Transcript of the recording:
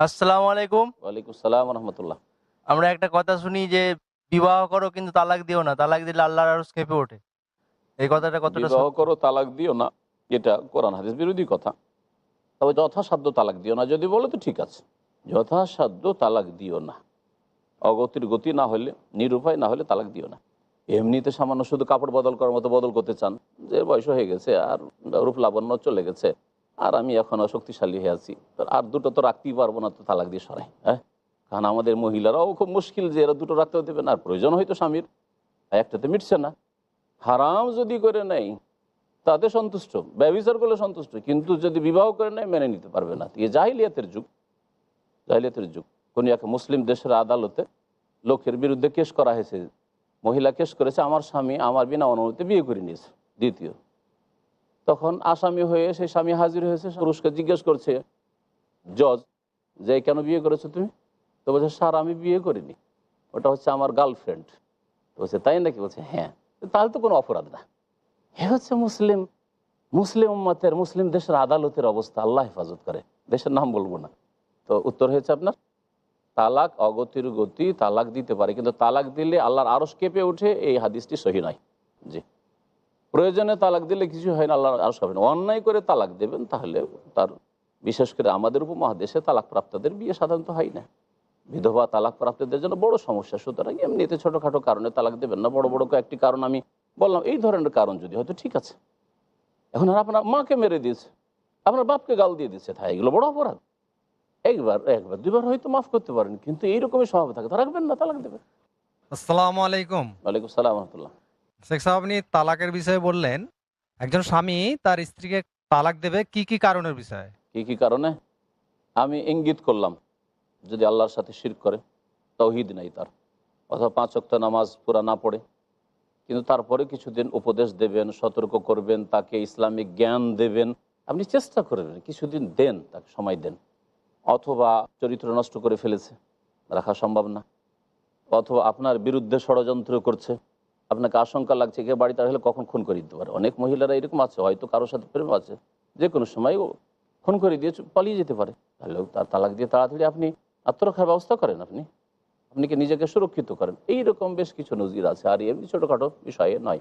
আসসালামু আলাইকুম। ওয়ালাইকুম সালাম রহমতুল্লাহ আমরা একটা কথা শুনি যে বিবাহ করো কিন্তু তালাক দিও না। তালাক দিলে আল্লাহর আরস কেঁপে ওঠে। এই কথাটা কতটা বিবাহ করো তালাক দিও না। এটা কোরআন হাদিস বিরোধী কথা। তবে যথাসাধ্য তালাক দিও না। যদি বলে তো ঠিক আছে। যথাসাধ্য তালাক দিও না। অগতির গতি না হলে নিরুপায় না হলে তালাক দিও না। এমনিতে সামান্য শুধু কাপড় বদল করার মতো বদল করতে চান। যে বয়স হয়ে গেছে আর রূপ লাবণ্য চলে গেছে। আর আমি এখন শক্তিশালী হয়ে আছি। আর দুটো তো রাখতেই পারব না, তো তালাক দিয়ে সরাই হ্যাঁ? কারণ আমাদের মহিলারাও খুব মুশকিল যে এরা দুটো রাখতেও দেবে না, আর প্রয়োজন হয়তো স্বামীর। একটাতে মিটছে না। হারাম যদি করে নেয় তাতে সন্তুষ্ট, ব্যবচার করলে সন্তুষ্ট, কিন্তু যদি বিবাহ করে নেয়, মেনে নিতে পারবে না। এ জাহিলিয়াতের যুগ জাহিলিয়াতের যুগ। কোন এক মুসলিম দেশের আদালতে লোকের বিরুদ্ধে কেস করা হয়েছে। মহিলা কেস করেছে, আমার স্বামী আমার বিনা অনুমতি বিয়ে করে নিয়েছে, দ্বিতীয়। তখন আসামি হয়ে সেই স্বামী হাজির হয়েছে পুরুষকে জিজ্ঞেস করছে, জজ, যে কেন বিয়ে করেছ তুমি? তো বলছে, স্যার, আমি বিয়ে করিনি। ওটা হচ্ছে আমার গার্লফ্রেন্ড। বলছে, তাই নাকি? বলছে হ্যাঁ। তাহলে তো কোনো অপরাধ না। এ হচ্ছে মুসলিম। মুসলিম উম্মতের, মুসলিম দেশের আদালতের অবস্থা, আল্লাহ হেফাজত করে। দেশের নাম বলব না। তো উত্তর হয়েছে আপনার, তালাক অগতির গতি, তালাক দিতে পারে, কিন্তু তালাক দিলে আল্লাহর আরস কেঁপে ওঠে, এই হাদিসটি সহি নয়। জি। প্রয়োজনে তালাক দিলে কিছু হয় না আল্লাহর আরস হবে না। অন্যায় করে তালাক দেবেন তাহলে তার বিশেষ করে আমাদের উপমহাদেশে তালাক প্রাপ্তদের বিয়ে সাধারণত হয় না। বিধবা তালাক প্রাপ্তদের জন্য বড় সমস্যা। সুতরাং এমনিতে ছোটোখাটো কারণে তালাক দেবেন না। বড় বড় কয়েকটি কারণ আমি বললাম। এই ধরনের কারণ যদি হয়তো ঠিক আছে। এখন আর আপনার মাকে মেরে দিয়েছে আপনার বাপকে গাল দিয়ে দিচ্ছে তাই এগুলো বড় অপরাধ। একবার একবার দুবার হয়তো মাফ করতে পারেন কিন্তু এইরকমই স্বভাব থাকে। তা রাখবেন না তালাক দেবেন। আসসালামু আলাইকুম। ওয়ালাইকুম সালাম রহমতুল্লাহ। শেখ সাহেব আপনি তালাকের বিষয়ে বললেন, একজন স্বামী তার স্ত্রীকে তালাক দেবে কি কি কারণের বিষয়ে? কি কি কারণে? আমি ইঙ্গিত করলাম, যদি আল্লাহর সাথে শির করে, তৌহিদ নাই তার। অথবা পাঁচ অক্ত নামাজ পুরা না পড়ে, কিন্তু তারপরে কিছুদিন উপদেশ দেবেন, সতর্ক করবেন, তাকে ইসলামিক জ্ঞান দেবেন। আপনি চেষ্টা করবেন কিছুদিন দেন, তাকে সময় দেন। অথবা চরিত্র নষ্ট করে ফেলেছে, রাখা সম্ভব না। অথবা আপনার বিরুদ্ধে ষড়যন্ত্র করছে আপনাকে আশঙ্কা লাগছে কে বাড়িতে হলে কখন খুন করে দিতে পারে? অনেক মহিলারা এরকম আছে, হয়তো কারোর সাথে প্রেম আছে, যে কোনো সময় খুন করে দিয়ে পালিয়ে যেতে পারে। তাহলে তার তালাক দিয়ে তাড়াতাড়ি আপনি আত্মরক্ষার ব্যবস্থা করেন আপনি। আপনি কি নিজেকে সুরক্ষিত করেন? এই রকম বেশ কিছু নজির আছে, আর এমনি ছোটোখাটো বিষয়ে নয়।